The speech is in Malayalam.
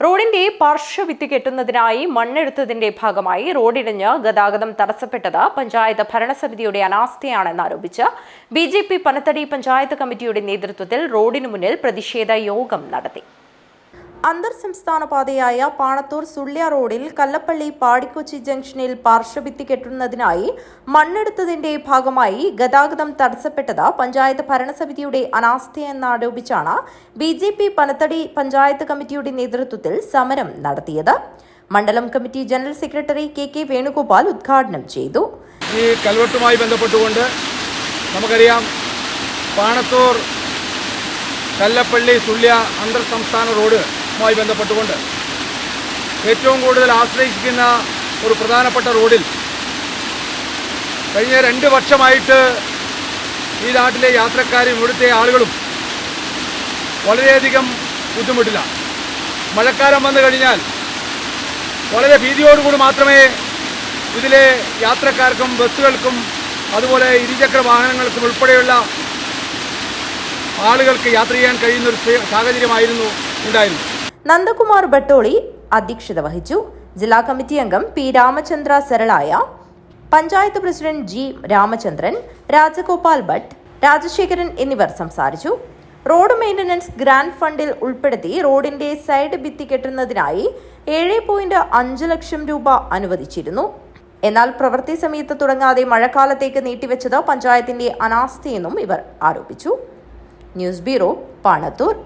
റോഡിന്റെ പാർശ്വഭിത്തി കെട്ടുന്നതിനായി മണ്ണെടുത്തതിന്റെ ഭാഗമായി റോഡിടിഞ്ഞ് ഗതാഗതം തടസ്സപ്പെട്ടത് പഞ്ചായത്ത് ഭരണസമിതിയുടെ അനാസ്ഥയാണെന്നാരോപിച്ച് B J P Panathady panchayat കമ്മിറ്റിയുടെ നേതൃത്വത്തിൽ റോഡിനു മുന്നിൽ പ്രതിഷേധ യോഗം നടത്തി. അന്തർ സംസ്ഥാന പാതയായ പാണത്തൂർ സുള്ളിയ റോഡിൽ കല്ലപ്പള്ളി പാടിക്കൊച്ചി ജംഗ്ഷനിൽ പാർശ്വഭിത്തി കെട്ടുന്നതിനായി മണ്ണെടുത്തതിന്റെ ഭാഗമായി ഗതാഗതം തടസ്സപ്പെട്ടത് പഞ്ചായത്ത് ഭരണസമിതിയുടെ അനാസ്ഥയെന്നാരോപിച്ചാണ് B J P Panathady panchayat കമ്മിറ്റിയുടെ നേതൃത്വത്തിൽ സമരം നടത്തിയത്. മണ്ഡലം committee general secretary K K Venugopal ഉദ്ഘാടനം ചെയ്തു. ഈ കൽവെട്ടുമായി ബന്ധപ്പെട്ടുകൊണ്ട് നമുക്കറിയാം പാണത്തൂർ കല്ലപ്പള്ളി സുള്ളിയ അന്തർ സംസ്ഥാന റോഡുമായി ബന്ധപ്പെട്ടുകൊണ്ട് ഏറ്റവും കൂടുതൽ ആശ്രയിക്കുന്ന ഒരു പ്രധാനപ്പെട്ട റോഡിൽ കഴിഞ്ഞ രണ്ട് വർഷമായിട്ട് ഈ നാട്ടിലെ യാത്രക്കാരും ഇവിടുത്തെ ആളുകളും വളരെയധികം ബുദ്ധിമുട്ടിലാണ് മഴക്കാലം വന്നു കഴിഞ്ഞാൽ വളരെ ഭീതിയോടുകൂടി മാത്രമേ ഇതിലെ യാത്രക്കാർക്കും ബസ്സുകൾക്കും അതുപോലെ ഇരുചക്ര വാഹനങ്ങൾക്കും ഉൾപ്പെടെയുള്ള ആളുകൾക്ക് യാത്ര ചെയ്യാൻ കഴിയുന്ന ഒരു സാഹചര്യമായിരുന്നു ഉണ്ടായിരുന്നു നന്ദകുമാർ ബട്ടോളി അധ്യക്ഷത വഹിച്ചു. ജില്ലാ കമ്മിറ്റി അംഗം പി രാമചന്ദ്ര സരളായ പഞ്ചായത്ത് പ്രസിഡന്റ് ജി രാമചന്ദ്രൻ രാജഗോപാൽ ഭട്ട് രാജശേഖരൻ എന്നിവർ സംസാരിച്ചു. റോഡ് മെയിന്റനൻസ് ഗ്രാൻഡ് ഫണ്ടിൽ ഉൾപ്പെടുത്തി റോഡിന്റെ സൈഡ് ഭിത്തി കെട്ടുന്നതിനായി ഏഴ് പോയിന്റ് അഞ്ച് ലക്ഷം രൂപ അനുവദിച്ചിരുന്നു. എന്നാൽ പ്രവൃത്തി സമയത്ത് തുടങ്ങാതെ മഴക്കാലത്തേക്ക് നീട്ടിവെച്ചത് പഞ്ചായത്തിന്റെ അനാസ്ഥയെന്നും ഇവർ ആരോപിച്ചു. News bureau Panathur.